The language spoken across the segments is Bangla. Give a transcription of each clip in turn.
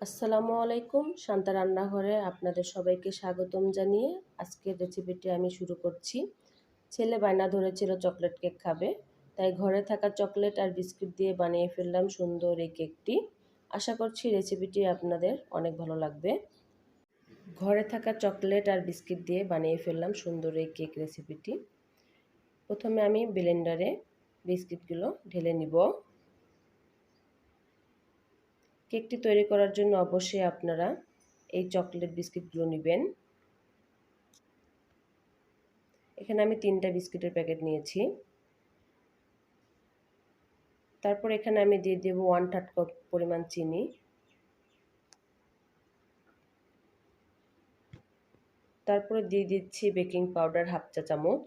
আসসালামু আলাইকুম, শান্তা রান্নাঘরে আপনাদের সবাইকে স্বাগতম জানিয়ে আজকের রেসিপিটি আমি শুরু করছি। ছেলে বায়না ধরেছিল চকলেট কেক খাবে, তাই ঘরে থাকা চকলেট আর বিস্কুট দিয়ে বানিয়ে ফেললাম সুন্দর এই কেকটি আশা করছি রেসিপিটি আপনাদের অনেক ভালো লাগবে। ঘরে থাকা চকলেট আর বিস্কিট দিয়ে বানিয়ে ফেললাম সুন্দর এই কেক রেসিপিটি প্রথমে আমি ব্লেন্ডারে বিস্কিটগুলো ঢেলে নিব। কেকটি তৈরি করার জন্য অবশ্যই আপনারা এই চকলেট বিস্কিটগুলো নেবেন। এখানে আমি তিনটা বিস্কিটের প্যাকেট নিয়েছি। তারপর এখানে আমি দিয়ে দেব ওয়ান থার্ড কাপ পরিমাণ চিনি। তারপরে দিয়ে দিচ্ছি বেকিং পাউডার হাফ চা চামচ।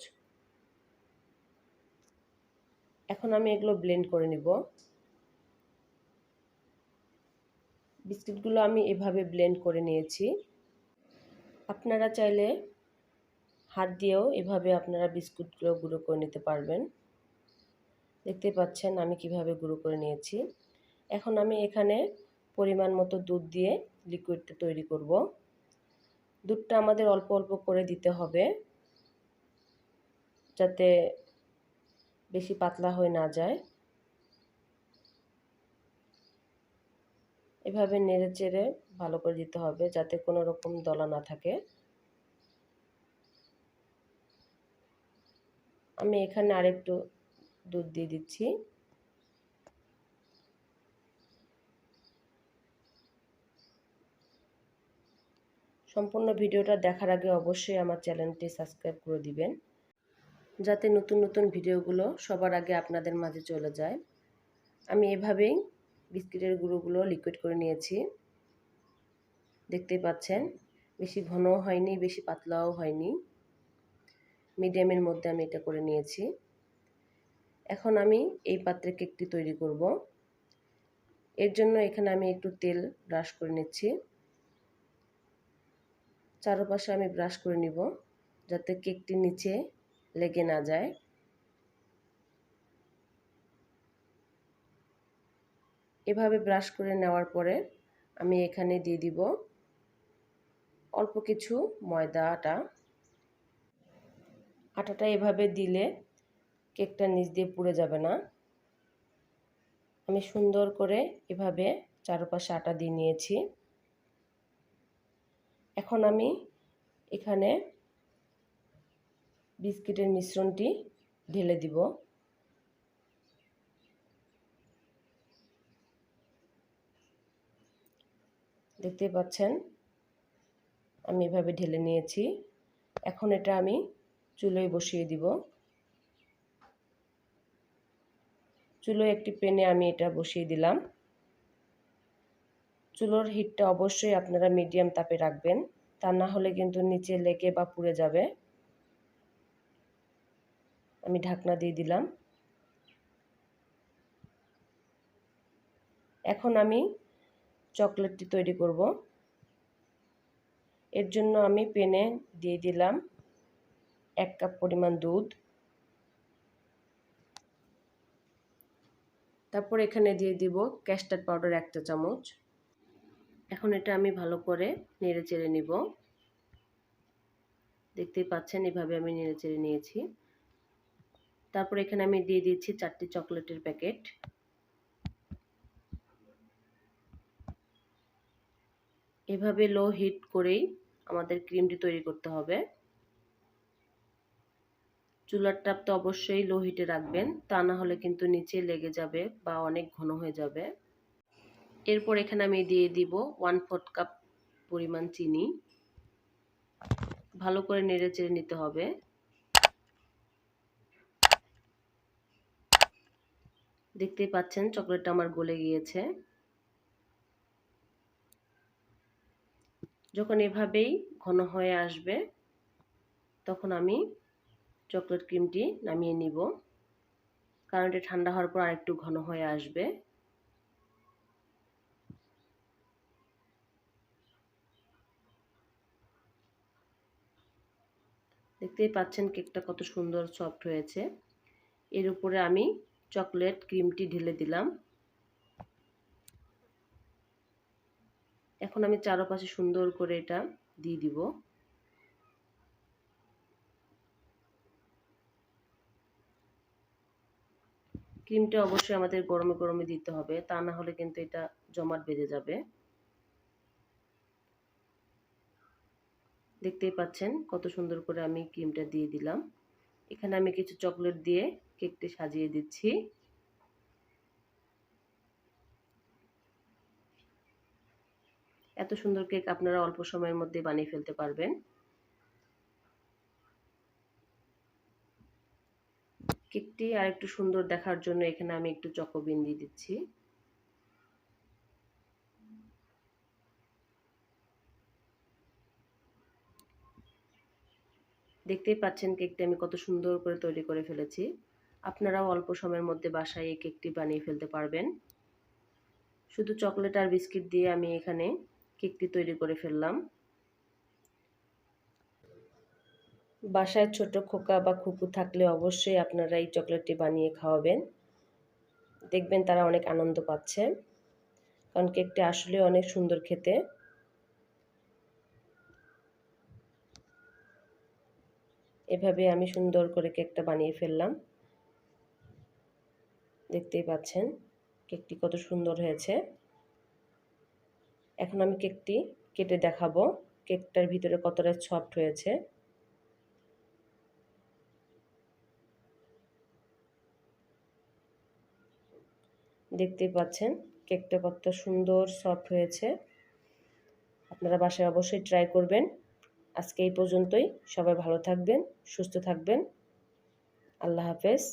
এখন আমি এগুলো ব্লেন্ড করে নিব। বিস্কিটগুলো আমি এভাবে ব্লেন্ড করে নিয়েছি। আপনারা চাইলে হাত দিয়েও এভাবে আপনারা বিস্কুটগুলো গুঁড়ো করে নিতে পারবেন। দেখতে পাচ্ছেন আমি কীভাবে গুঁড়ো করে নিয়েছি। এখন আমি এখানে পরিমাণ মতো দুধ দিয়ে লিকুইডটা তৈরি করব। দুধটা আমাদের অল্প অল্প করে দিতে হবে। যাতে বেশি পাতলা হয়ে না যায়। এভাবে নেড়ে চেড়ে ভালো করে দিতে হবে যাতে কোনো রকম দলা না থাকে। আমি এখানে আরেকটু দুধ দিয়ে দিচ্ছি। সম্পূর্ণ ভিডিওটা দেখার আগে অবশ্যই আমার চ্যানেলটি সাবস্ক্রাইব করে দিবেন, যাতে নতুন নতুন ভিডিওগুলো সবার আগে আপনাদের মাঝে চলে যায়। আমি এভাবেই বিস্কিটের গুঁড়োগুলো লিকুইড করে নিয়েছি। দেখতেই পাচ্ছেন, বেশি ঘনও হয়নি, বেশি পাতলাও হয়নি। মিডিয়ামের মধ্যে আমি এটা করে নিয়েছি। এখন আমি এই পাত্রে কেকটি তৈরি করব। এর জন্য এখানে আমি একটু তেল ব্রাশ করে নিচ্ছি। চারপাশে আমি ব্রাশ করে নিব, যাতে কেকটি নিচে লেগে না যায়। এভাবে ব্রাশ করে নেওয়ার পরে আমি এখানে দিয়ে দিব অল্প কিছু ময়দা, আটা। আটাটা এভাবে দিলে কেকটা নিচ দিয়ে পুড়ে যাবে না। আমি সুন্দর করে এভাবে চারপাশে আটা দিয়ে নিয়েছি। এখন আমি এখানে বিস্কিটের মিশ্রণটি ঢেলে দিব। দেখতে পাচ্ছেন? আমি এভাবে ঢেলে নিয়েছি। এখন এটা আমি চুলোয় বসিয়ে দিব। চুলোয় একটি পেনে আমি এটা বসিয়ে দিলাম। চুলোর হিটটা অবশ্যই আপনারা মিডিয়াম তাপে রাখবেন। তা না হলে কিন্তু নিচে লেগে বা পুড়ে যাবে। আমি ঢাকনা দিয়ে দিলাম। এখন আমি চকলেটটি তৈরি করব। এর জন্য আমি পেনে দিয়ে দিলাম এক কাপ পরিমাণ দুধ। তারপর এখানে দিয়ে দিব ক্যাস্টার্ড পাউডার একটা চামচ। এখন এটা আমি ভালো করে নেড়ে চেড়ে নিব। দেখতেই পাচ্ছেন, এভাবে আমি নেড়ে চেড়ে নিয়েছি। তারপর এখানে আমি দিয়ে দিচ্ছি চারটি চকলেটের প্যাকেট। এভাবে লো হিট করেই আমাদের ক্রিমটি তৈরি করতে হবে। চুলার টাপ তো অবশ্যই লো হিটে রাখবেন, তা না হলে কিন্তু নিচে লেগে যাবে বা অনেক ঘন হয়ে যাবে। এরপর এখানে আমি দিয়ে দিব ওয়ান ফোর্থ কাপ পরিমাণ চিনি। ভালো করে নেড়ে চেড়ে নিতে হবে। দেখতেই পাচ্ছেন চকলেটটা আমার গলে গিয়েছে। যখন এভাবেই ঘন হয়ে আসবে, তখন আমি চকলেট ক্রিমটি নামিয়ে নিব। কারণ এটা ঠান্ডা হওয়ার পর আরেকটু ঘন হয়ে আসবে। দেখতেই পাচ্ছেন কেকটা কত সুন্দর সফট হয়েছে। এর উপরে আমি চকলেট ক্রিমটি ঢেলে দিলাম। এখন আমি চারপাশে সুন্দর করে এটা দিয়ে দিব। ক্রিমটা অবশ্যই আমাদের গরমে গরমে দিতে হবে, তা না হলে কিন্তু এটা জমাট বেঁধে যাবে। দেখতেই পাচ্ছেন কত সুন্দর করে আমি ক্রিমটা দিয়ে দিলাম। এখানে আমি কিছু চকলেট দিয়ে কেকটি সাজিয়ে দিচ্ছি। এত সুন্দর কেক আপনারা অল্প সময়ের মধ্যে বানিয়ে ফেলতে পারবেন। কেকটি আর একটু সুন্দর দেখার জন্য এখানে আমি একটু চকোবিন দিয়ে দিচ্ছি। দেখতেই পাচ্ছেন কেকটি আমি কত সুন্দর করে তৈরি করে ফেলেছি। আপনারাও অল্প সময়ের মধ্যে বাসায় এই কেকটি বানিয়ে ফেলতে পারবেন। শুধু চকলেট আর বিস্কিট দিয়ে আমি এখানে কেকটি তৈরি করে ফেললাম। বাসায় ছোট খোকা বা খুকু থাকলে অবশ্যই আপনারা এই চকলেটটি বানিয়ে খাওয়াবেন। দেখবেন তারা অনেক আনন্দ পাচ্ছে, কারণ কেকটি আসলে অনেক সুন্দর খেতে। এভাবে আমি সুন্দর করে কেকটা বানিয়ে ফেললাম। দেখতেই পাচ্ছেন, কেকটি কত সুন্দর হয়েছে। এখন আমি কেকটি কেটে দেখাবো। কেকটার ভিতরে কতটা সফট হয়েছে দেখতেই পাচ্ছেন, কেকটা কত সুন্দর সফট হয়েছে। আপনারা বাসায় অবশ্যই ট্রাই করবেন। আজকে এই পর্যন্তই। সবাই ভালো থাকবেন, সুস্থ থাকবেন। আল্লাহ হাফেজ।